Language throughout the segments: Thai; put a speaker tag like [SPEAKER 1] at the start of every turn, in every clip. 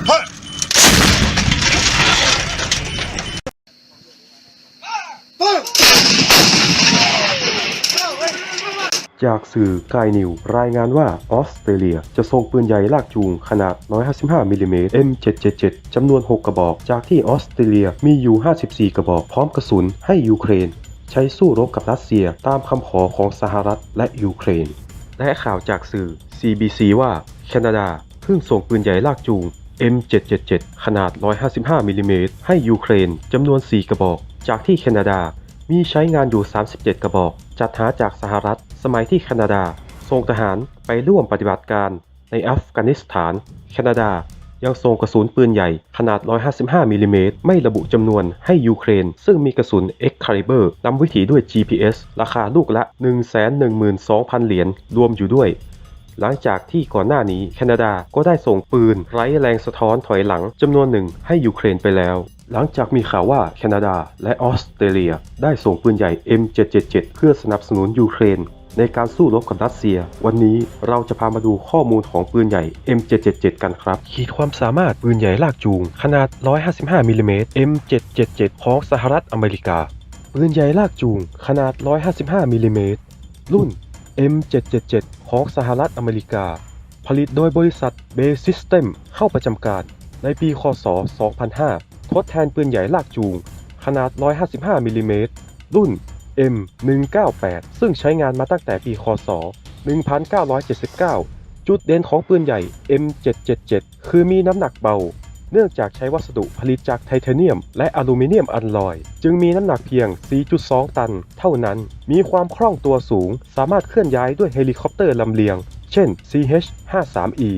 [SPEAKER 1] จากสื่อกายนิว รายงานว่าออสเตรเลียจะส่งปืนใหญ่ลากจูงขนาด 155มิลลิเมตร M777 จำนวน 6 กระบอก จากที่ออสเตรเลียมีอยู่ 54 กระบอก พร้อมกระสุนให้ยูเครน ใช้สู้รบกับรัสเซียตามคำขอของสหรัฐและยูเครน และข่าวจากสื่อ CBC ว่า แคนาดาเพิ่งส่งปืนใหญ่ลากจูง M777 ขนาด 155มิลลิเมตรให้ยูเครนจำนวน 4 กระบอก จากที่แคนาดามีใช้งานอยู่ 37 กระบอก จัดหาจากสหรัฐ สมัยที่แคนาดาส่งทหารไปร่วมปฏิบัติการในอัฟกานิสถาน แคนาดายังส่งกระสุนปืนใหญ่ขนาด 155มิลลิเมตรไม่ระบุจำนวนให้ยูเครน ซึ่งมีกระสุน Excalibur นำวิถีด้วย GPS ราคาลูกละ 112,000 เหรียญรวมอยู่ด้วย หลังจากที่ก่อนหน้านี้แคนาดาก็ได้ส่งปืนไร้แรงสะท้อนถอยหลังจำนวนหนึ่งให้ยูเครนไปแล้ว หลังจากมีข่าวว่าแคนาดาและออสเตรเลีย ได้ส่งปืนใหญ่ M777 เพื่อสนับสนุนยูเครน ในการสู้รบกับรัสเซีย วันนี้เราจะพามาดูข้อมูลของปืนใหญ่ M777 กันครับ ขีดความสามารถปืนใหญ่ลากจูง ขนาด 155มิลลิเมตร M777 ของสหรัฐอเมริกา ปืนใหญ่ลากจูง ขนาด 155มิลลิเมตรรุ่น M777 ของสหรัฐอเมริกา ผลิตโดยบริษัท b a y System เข้าประจำการในปี คศ 2005 ทดแทนปืนใหญ่ลากจูง ขนาด 155 มิลลิเมตร รุ่น M198 ซึ่งใช้งานมาตั้งแต่ปี คศ 1979 จุดเด่นของปืนใหญ่ M777 คือมีน้ำหนักเบา เนื่องจากใช้วัสดุผลิตจากไทเทเนียม และอลูมิเนียมอัลลอย จึงมีน้ำหนักเพียง 4.2 ตัน เท่านั้น มีความคล่องตัวสูง สามารถเคลื่อนย้ายด้วยเฮลิคอปเตอร์ลำเลียง เช่น CH-53E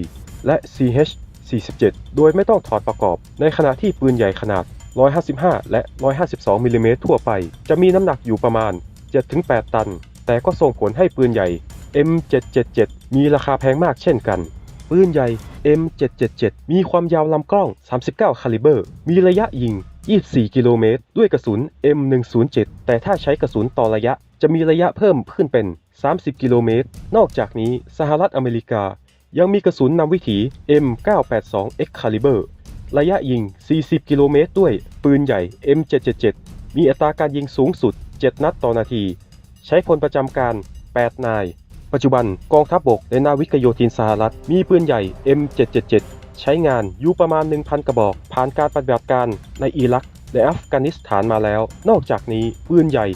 [SPEAKER 1] และ CH-47 โดยไม่ต้องถอดประกอบ ในขณะที่ปืนใหญ่ขนาด 155 และ 152มิลลิเมตรทั่วไป จะมีน้ำหนักอยู่ประมาณ 7-8 ตัน แต่ก็ส่งผลให้ปืนใหญ่ M777 มีราคาแพงมากเช่นกัน ปืนใหญ่ M777 มีความยาวลำกล้อง 39 คาลิเบอร์ มีระยะยิง 24 กิโลเมตร ด้วยกระสุน M107 แต่ถ้าใช้กระสุนต่อระยะ จะมีระยะเพิ่มขึ้นเป็น 30 กิโลเมตร นอกจากนี้สหรัฐอเมริกา ยังมีกระสุนนำวิถี M982 Excalibur ระยะยิง 40 กิโลเมตร ด้วย ปืนใหญ่ M777 มีอัตราการยิงสูงสุด 7 นัดต่อนาที ใช้พลประจำการ 8 นาย ปัจจุบันกองทัพบบกและนาวิกโยธินสหรัฐ มีปืนใหญ่ M777 ใช้งานอยู่ประมาณ 1,000 กระบอก ผ่านการปฏิบัติการในอิรักและอัฟกานิสถานมาแล้ว นอกจากนี้ปืนใหญ่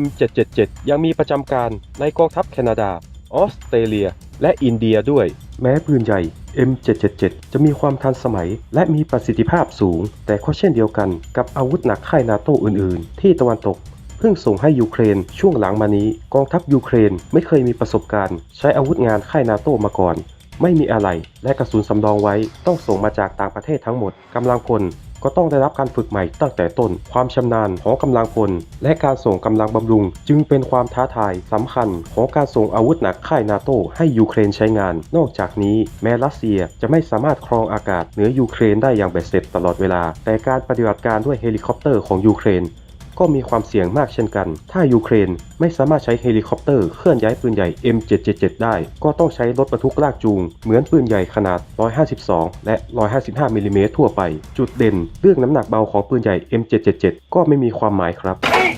[SPEAKER 1] M777 ยังมีประจำการในกองทัพแคนาดา ออสเตรเลีย และอินเดียด้วย แม้ปืนใหญ่ M777 จะมีความทันสมัย และมีประสิทธิภาพสูง แต่ก็เช่นเดียวกันกับอาวุธหนักค่ายนาโตอื่น ๆ ที่ตะวันตก เพิ่งส่งให้ยูเครนช่วงหลังมานี้ กองทัพยูเครนไม่เคยมีประสบการณ์ ใช้อาวุธงานค่ายนาโตมาก่อน ไม่มีอะไรและกระสุนสำรองไว้ต้องส่งมาจากต่างประเทศทั้งหมดกำลังพลก็ต้องได้รับการฝึกใหม่ตั้งแต่ต้น ความชำนาญของกำลังพล และการส่งกำลังบำรุง จึงเป็นความท้าทายสำคัญของการส่งอาวุธหนักค่ายนาโตให้ยูเครนใช้งาน นอกจากนี้แม้รัสเซียจะไม่สามารถครองอากาศเหนือยูเครนได้อย่างเบ็ดเสร็จตลอดเวลา แต่การปฏิบัติการด้วยเฮลิคอปเตอร์ของยูเครน ก็มีความเสี่ยงมากเช่นกัน ถ้ายูเครนไม่สามารถใช้เฮลิคอปเตอร์เคลื่อนย้ายปืนใหญ่ M777 ได้ ก็ต้องใช้รถบรรทุกลากจูง เหมือนปืนใหญ่ขนาด 152 และ 155มิลลิเมตรทั่วไป จุดเด่นเรื่องน้ำหนักเบาของปืนใหญ่ M777 ก็ไม่มีความหมายครับ
[SPEAKER 2] Eight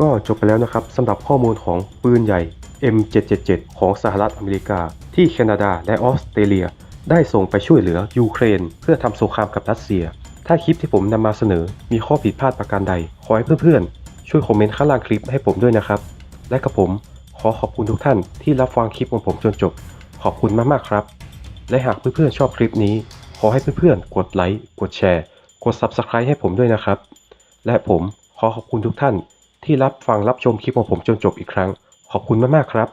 [SPEAKER 1] ก็จบไปแล้วนะครับสำหรับข้อมูลของปืนใหญ่ M777 ของสหรัฐอเมริกา ที่แคนาดาและออสเตรเลีย ได้ส่งไปช่วยเหลือยูเครน เพื่อทำสงครามกับรัสเซีย ถ้าคลิปที่ผมนำมาเสนอมีข้อผิดพลาดประการใด ขอให้เพื่อนๆ ช่วยคอมเมนต์ข้างล่างคลิปให้ผมด้วยนะครับ และกับผมขอขอบคุณทุกท่านที่รับฟังคลิปของผมจนจบ ขอบคุณมากๆครับ และหากเพื่อนๆชอบคลิปนี้ ขอให้เพื่อนๆกดไลค์กดแชร์ กด Subscribe ให้ผมด้วยนะครับ และผมขอขอบคุณทุกท่าน ที่รับฟังรับชมคลิปของผมจนจบอีกครั้ง ขอบคุณมากๆครับ